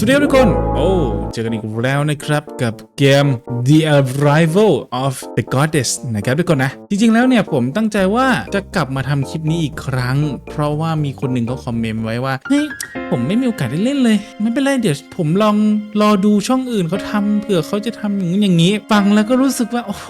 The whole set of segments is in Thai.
สวัสดีทุกคน โอ้ เจอกันอีกแล้วนะครับ กับเกม The Arrival of the Goddess นะครับทุกคนนะ จริงๆแล้วเนี่ยผมตั้งใจว่าจะกลับมาทำคลิปนี้อีกครั้ง เพราะว่ามีคนหนึ่งเขาคอมเมนต์ไว้ว่า เฮ้ย ผมไม่มีโอกาสได้เล่นเลย ไม่เป็นไร เดี๋ยวผมลองรอดูช่องอื่นเขาทำเผื่อเขาจะทำอย่างนี้อย่างนี้ฟังแล้วก็รู้สึกว่า โอ้โห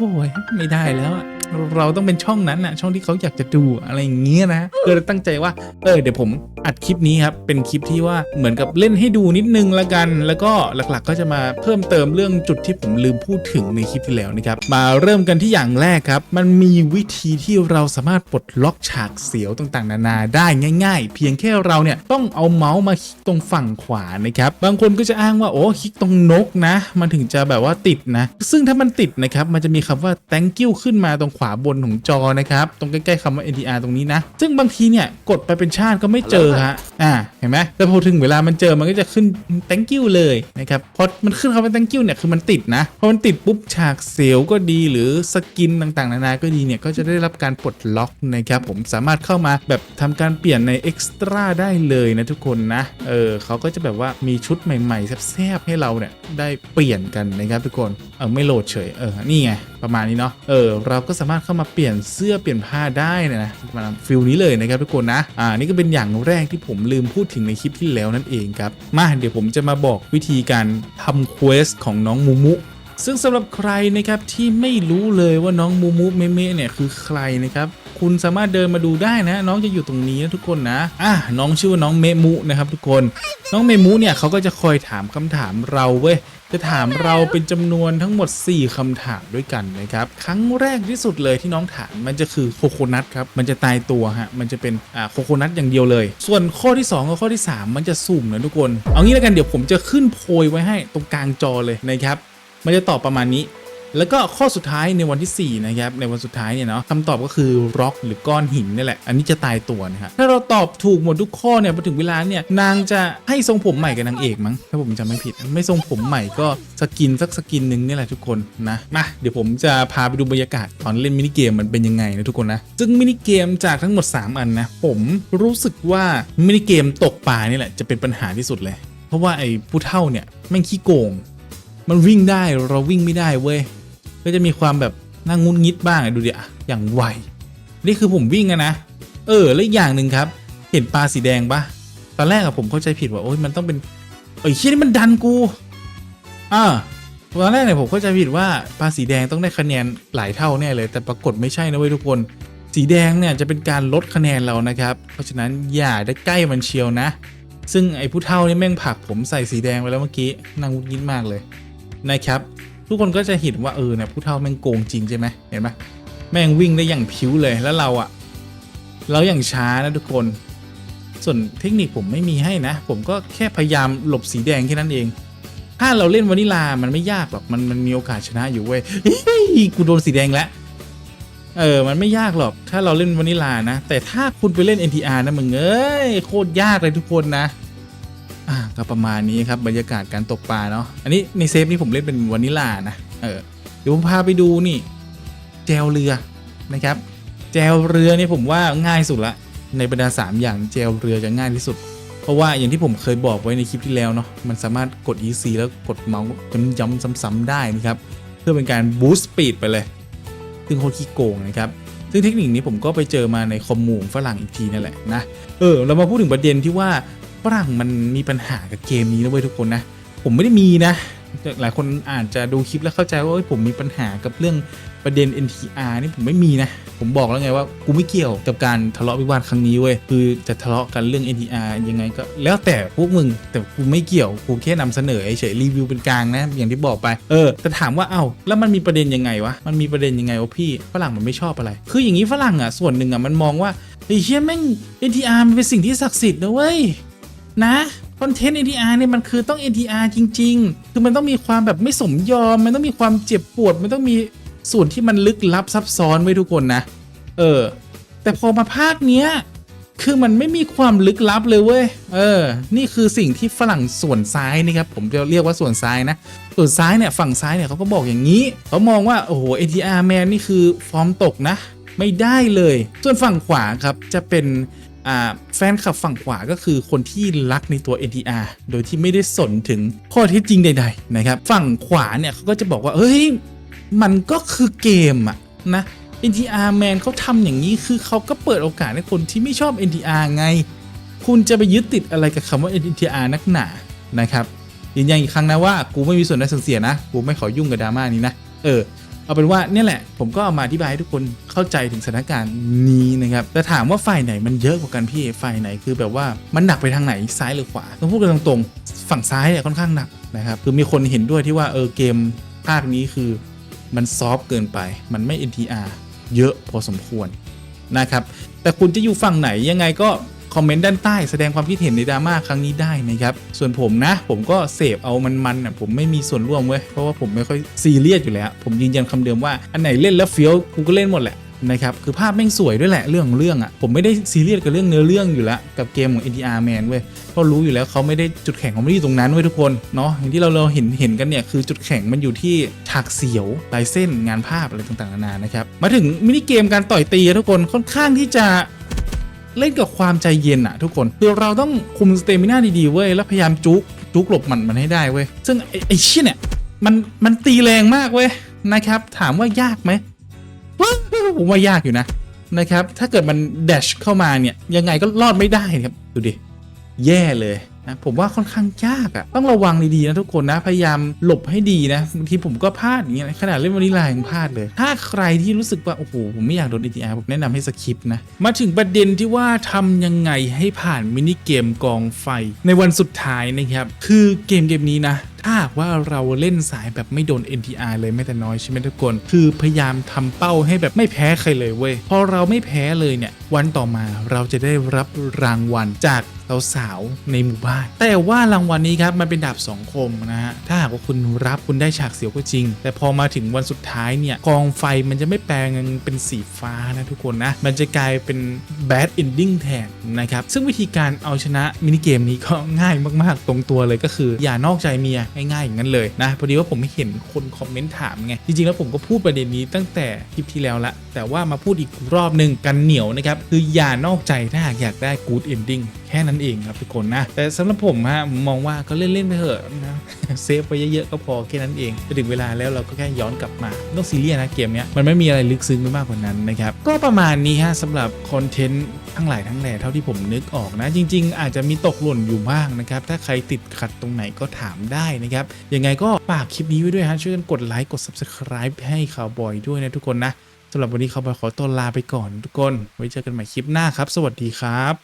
ไม่ได้แล้วอะ เราต้องเป็นช่องนั้นน่ะช่องที่เขาอยากจะดูอะไรอย่างเงี้ยนะก็เลยตั้งใจว่าเออเดี๋ยวผมอัดคลิปนี้ครับเป็นคลิปที่ว่าเหมือนกับเล่นให้ดูนิดนึงละกัน แล้วก็หลักๆ ก็จะมาเพิ่มเติมเรื่องจุดที่ผมลืมพูดถึงในคลิปที่แล้วนะครับมาเริ่มกันที่อย่างแรกครับ มันมีวิธีที่เราสามารถปลดล็อกฉากเสียวต่างๆ นานาได้ง่าย ๆ เพียงแค่เราเนี่ยต้องเอาเมาส์มาคลิกตรงฝั่งขวานะครับบางคนก็จะอ้างว่าโอ้คลิกตรงนกนะ มันถึงจะแบบว่าติดนะ ซึ่งถ้ามันติดนะครับมันจะมีคำว่า thank you ขึ้นมาตรงขวาบนของจอนะครับ ตรงใกล้ๆคำว่า NTR ตรงนี้นะ ซึ่งบางทีเนี่ยกดไปเป็นชาติก็ไม่เจอฮะอ่าเห็นไหมแต่พอถึงเวลามันเจอมันก็จะขึ้น thank you เลยนะครับพอมันขึ้นคำว่า thank you เนี่ยคือมันติดนะพอมันติดปุ๊บฉากเซลล์ก็ดีหรือสกินต่างๆ นานาก็ดีเนี่ยก็จะได้รับการปลดล็อกนะครับผมสามารถเข้ามาแบบทำการเปลี่ยนใน Extra ได้เลยนะทุกคนนะเออเขาก็จะแบบว่ามีชุดใหม่ๆแซ่บๆให้เราเนี่ยได้เปลี่ยนกันนะครับทุกคนเออไม่โหลดเฉยเออนี่ไงประมาณนี้เนาะเออเราก็สามารถเข้ามาเปลี่ยนเสื้อเปลี่ยนผ้าได้นะนะมาฟิลนี้เลยนะครับทุกคนนะอ่านี่ก็เป็นอย่างแรกที่ผมลืมพูดถึงในคลิปที่แล้วนั่นเองครับมาเดี๋ยวผมจะมาบอกวิธีการทำเควสของน้องมูมุซึ่งสำหรับใครนะครับที่ไม่รู้เลยว่าน้องมูมูเมเมเนี่ยคือใครนะครับ คุณสามารถเดินมาดูได้นะ น้องจะอยู่ตรงนี้นะทุกคนนะอะน้องชื่อว่าน้องเมมุนะครับทุกคน น้องเมมุเนี่ยเขาก็จะคอยถามคำถามเราเว้ยจะถามเราเป็นจำนวนทั้งหมด 4คำถามด้วยกันนะครับ ครั้งแรกที่สุดเลยที่น้องถามมันจะคือโคโคนัทครับ มันจะตายตัวฮะ มันจะเป็นอ่าโคโคนัทอย่างเดียวเลย ส่วนข้อที่ 2 กับข้อที่ 3 มันจะสุ่มนะทุกคน เอางี้แล้วกันเดี๋ยวผมจะขึ้นโพยไว้ให้ตรงกลางจอเลยนะครับ มันจะตอบประมาณนี้ แล้วก็ข้อสุดท้ายในวันที่ 4 นะครับ ในวันสุดท้ายเนี่ยเนาะคำตอบก็คือร็อกหรือก้อนหินนี่แหละ อันนี้จะตายตัวนะครับถ้าเราตอบถูกหมดทุกข้อเนี่ยพอถึงเวลาเนี่ยนางจะให้ทรงผมใหม่กับนางเอกมั้งถ้าผมจำไม่ผิด ไม่ทรงผมใหม่ก็สกินสักสกินหนึ่งนี่แหละทุกคนนะมาเดี๋ยวผมจะพาไปดูบรรยากาศตอนเล่นมินิเกมมันเป็นยังไงนะทุกคนนะซึ่งมินิเกมจากทั้งหมด 3 อันนะผมรู้สึกว่ามินิเกมตกปลานี่แหละจะเป็นปัญหาที่สุดเลย เพราะว่าไอ้ผู้เท่าเนี่ยแม่งขี้โกง มันวิ่งได้เราวิ่งไม่ได้เว้ย ก็จะมีความแบบน่างุนงิดบ้างอะดูดิอะอย่างไวนี่คือผมวิ่งอะนะ เออแล้วอีกอย่างหนึ่งครับ เห็นปลาสีแดงปะตอนแรกอะผมเข้าใจผิดว่าโอ้ยมันต้องเป็นเอ้ยเชี่ยนี่มันดันกูอ่าตอนแรกเนี่ยผมเข้าใจผิดว่าปลาสีแดงต้องได้คะแนนหลายเท่าแน่เลย แต่ปรากฏไม่ใช่นะเว้ยทุกคน สีแดงเนี่ยจะเป็นการลดคะแนนเรานะครับ เพราะฉะนั้นอย่าได้ใกล้มันเชียวนะ ซึ่งไอ้ผู้เท่านี่แม่งผักผมใส่สีแดงไปแล้วเมื่อกี้นางงุนงิดมากเลยนะครับ ทุกคนก็จะเห็นว่าเออเนี่ยผู้เฒ่าแม่งโกงจริงใช่ไหมเห็นไหมแม่งวิ่งได้อย่างผิวเลยแล้วเราอะเราอย่างช้านะทุกคน ส่วนเทคนิคผมไม่มีให้นะ ผมก็แค่พยายามหลบสีแดงแค่นั้นเอง ถ้าเราเล่นวานิลามันไม่ยากหรอกมันมันมีโอกาสชนะอยู่เว้ยกูโดนสีแดงแล้วเออ มันไม่ยากหรอก ถ้าเราเล่นวานิลานะ แต่ถ้าคุณไปเล่น NTR นะมึงเอ้ย โคตรยากเลยทุกคนนะ ก็ประมาณนี้ครับบรรยากาศการตกปลาเนาะอันนี้ในเซฟนี้ผมเล่นเป็นวานิลานะเออเดี๋ยวผมพาไปดูนี่ แจวเรือนะครับ แจวเรือเนี่ยผมว่าง่ายสุดละในบรรดา 3 อย่างแจวเรือจะง่ายที่สุด เพราะว่าอย่างที่ผมเคยบอกไว้ในคลิปที่แล้วเนาะมันสามารถกด EC แล้วกดเมาส์ย้ำๆซ้ำๆได้นะครับเพื่อเป็นการบูสต์สปีดไปเลย ซึ่งโคตรขี้โกงนะครับซึ่งเทคนิคนี้ผมก็ไปเจอมาในคอมมูของฝรั่งอีกทีนั่นแหละนะ เออ เรามาพูดถึงประเด็นที่ว่า ฝรั่งมันมีปัญหากับเกมนี้นะเว้ยทุกคนนะ ผมไม่ได้มีนะ หลายคนอาจจะดูคลิปแล้วเข้าใจว่าผมมีปัญหากับเรื่องประเด็น NTR นี่ผมไม่มีนะ ผมบอกแล้วไงว่ากูไม่เกี่ยวกับการทะเลาะวิวาทครั้งนี้เว้ย คือจะทะเลาะกันเรื่อง NTR ยังไงก็แล้วแต่พวกมึง แต่กูไม่เกี่ยว กูแค่นำเสนอเฉยรีวิวเป็นกลางนะ อย่างที่บอกไป เออ แต่ถามว่า เอ้า แล้วมันมีประเด็นยังไงวะ มันมีประเด็นยังไงวะพี่ ฝรั่งมันไม่ชอบอะไร คืออย่างนี้ฝรั่งอะ ส่วนหนึ่งอะมันมองว่าไอ้เชี่ยแม่ง NTR มันเป็นสิ่งที่ศักดิ์สิทธิ์นะเว้ย นะคอนเทนต์ NTR เนี่ยมันคือต้อง NTR จริง ๆ คือมันต้องมีความแบบไม่สมยอม มันต้องมีความเจ็บปวด มันต้องมีส่วนที่มันลึกลับซับซ้อนไว้ทุกคนนะ เออ แต่พอมาภาคเนี้ย คือมันไม่มีความลึกลับเลยเว้ย เออ นี่คือสิ่งที่ฝรั่งส่วนซ้ายนะครับ ผมจะเรียกว่าส่วนซ้ายนะ ส่วนซ้ายเนี่ยฝั่งซ้ายเนี่ยเขาก็บอกอย่างนี้ เขามองว่าโอ้โห NTR แมนนี่คือฟอร์มตกนะ ไม่ได้เลย ส่วนฝั่งขวาครับจะเป็น แฟนคลับฝั่งขวาก็คือคนที่รักในตัว NTR โดยที่ไม่ได้สนถึงข้อเท็จจริงใด ๆ นะครับ ฝั่งขวาเนี่ยเขาก็จะบอกว่า เฮ้ย มันก็คือเกมอะนะ NTR Man เขาทำอย่างนี้คือเขาก็เปิดโอกาสให้คนที่ไม่ชอบ NTR ไง คุณจะไปยึดติดอะไรกับคำว่า NTR นักหนานะครับยืนยันอีกครั้งนะว่ากูไม่มีส่วนได้ส่วนเสียนะ กูไม่ขอยุ่งกับดราม่านี้นะ เออ เอาเป็นว่าเนี่ยแหละผมก็เอามาอธิบายให้ทุกคนเข้าใจถึงสถานการณ์นี้นะครับแต่ถามว่าฝ่ายไหนมันเยอะกว่ากันพี่ฝ่ายไหนคือแบบว่ามันหนักไปทางไหนซ้ายหรือขวาต้องพูดกันตรงๆ ฝั่งซ้ายเนี่ยค่อนข้างหนักนะครับคือมีคนเห็นด้วยที่ว่าเออเกมภาคนี้คือมันซอฟเกินไป มันไม่ NTR เยอะพอสมควรนะครับแต่คุณจะอยู่ฝั่งไหนยังไงก็ คอมเมนต์ด้านใต้แสดงความคิดเห็นในดราม่าครั้งนี้ได้นะครับ ส่วนผมนะ ผมก็เสพเอามันๆน่ะผมไม่มีส่วนร่วมเว้ยเพราะว่าผมไม่ค่อยซีเรียสอยู่แล้ว ผมยืนยันคำเดิมว่าอันไหนเล่นแล้วเฟี้ยวกูก็เล่นหมดแหละนะครับคือภาพแม่งสวยด้วยแหละเรื่องของเรื่องอะผมไม่ได้ซีเรียสกับเรื่องเนื้อเรื่องอยู่แล้วกับเกมของ NTR Man เว้ยเพราะรู้อยู่แล้วเขาไม่ได้จุดแข็งของมันอยู่ตรงนั้นเว้ยทุกคนเนาะอย่างที่เราเราเห็นเห็นกันเนี่ยคือจุดแข็งมันอยู่ที่ฉากเสียวลายเส้นงานภาพอะไรต่างๆนานานะครับมาถึงมินิเกมการต่อยตีทุกคนค่อนข้างที่จะ เล่นกับความใจเย็นอะทุกคนคือเราต้องคุมสเตมิน่าดีๆเว้ยแล้วพยายามจุกจุกหลบมันมันให้ได้เว้ยซึ่งไอ้ไอ้เชี่ยเนี่ยมันมันตีแรงมากเว้ยนะครับ ถามว่ายากไหมผมว่ายากอยู่นะนะครับ ถ้าเกิดมันเดชเข้ามาเนี่ยยังไงก็รอดไม่ได้ครับดูดิแย่เลย นะผมว่าค่อนข้างยากอะต้องระวังดีๆนะทุกคนนะพยายามหลบให้ดีนะบางทีผมก็พลาดอย่างเงี้ยขนาดเล่นวานิลายังพลาดเลย ถ้าใครที่รู้สึกว่าโอ้โหผมไม่อยากโดน ETR ผมแนะนำให้สคิปนะมาถึงประเด็นที่ว่าทำยังไงให้ผ่านมินิเกมกองไฟ ในวันสุดท้ายนะครับคือเกมเกมนี้นะถ้าหากว่าเราเล่นสายแบบไม่โดน NTR เลยแม้แต่น้อยใช่ไหมทุกคน คือพยายามทำเป้าให้แบบไม่แพ้ใครเลยเว้ย พอเราไม่แพ้เลยเนี่ย วันต่อมาเราจะได้รับรางวัลจาก สาวๆในหมู่บ้าน แต่ว่ารางวัลนี้ครับมันเป็นดาบสองคมนะฮะถ้าหากว่าคุณรับคุณได้ฉากเสียวก็จริง แต่พอมาถึงวันสุดท้ายเนี่ยกองไฟมันจะไม่แปลงเป็นสีฟ้านะทุกคนนะมันจะกลายเป็น bad ending แทนนะครับซึ่งวิธีการเอาชนะมินิเกมนี้ก็ง่ายมากๆ ตรงตัวเลยก็คืออย่านอกใจเมียง่ายๆอย่างนั้นเลยนะพอดีว่าผมไม่เห็นคนคอมเมนต์ถามไงจริงๆแล้วผมก็พูดประเด็นนี้ตั้งแต่คลิปที่แล้วละแต่ว่ามาพูดอีกรอบหนึ่งกันเหนียวนะครับคืออย่านอกใจถ้าหากอยากได้ good ending แค่นั้นเองครับทุกคนนะ แต่สำหรับผมฮะมองว่าก็เล่นๆไปเถอะนะเซฟไปเยอะๆก็พอแค่นั้นเองไปถึงเวลาแล้วเราก็แค่ย้อนกลับมาต้องซีเรียสนะเกมเนี้ยมันไม่มีอะไรลึกซึ้งไปมากกว่านั้นนะครับก็ประมาณนี้ฮะสำหรับคอนเทนต์ทั้งหลายทั้งแหล่เท่าที่ผมนึกออกนะ จริง ๆ อาจจะมีตกหล่นอยู่บ้างนะครับถ้าใครติดขัดตรงไหนก็ถามได้นะครับยังไงก็ฝากคลิปนี้ไว้ด้วยฮะช่วยกันกดไลค์กด subscribe ให้ข่าวบอยด้วยนะทุกคนนะสำหรับวันนี้ข่าวบอยขอตัวลาไปก่อนทุกคน ไว้เจอกันใหม่คลิปหน้าครับ สวัสดีครับ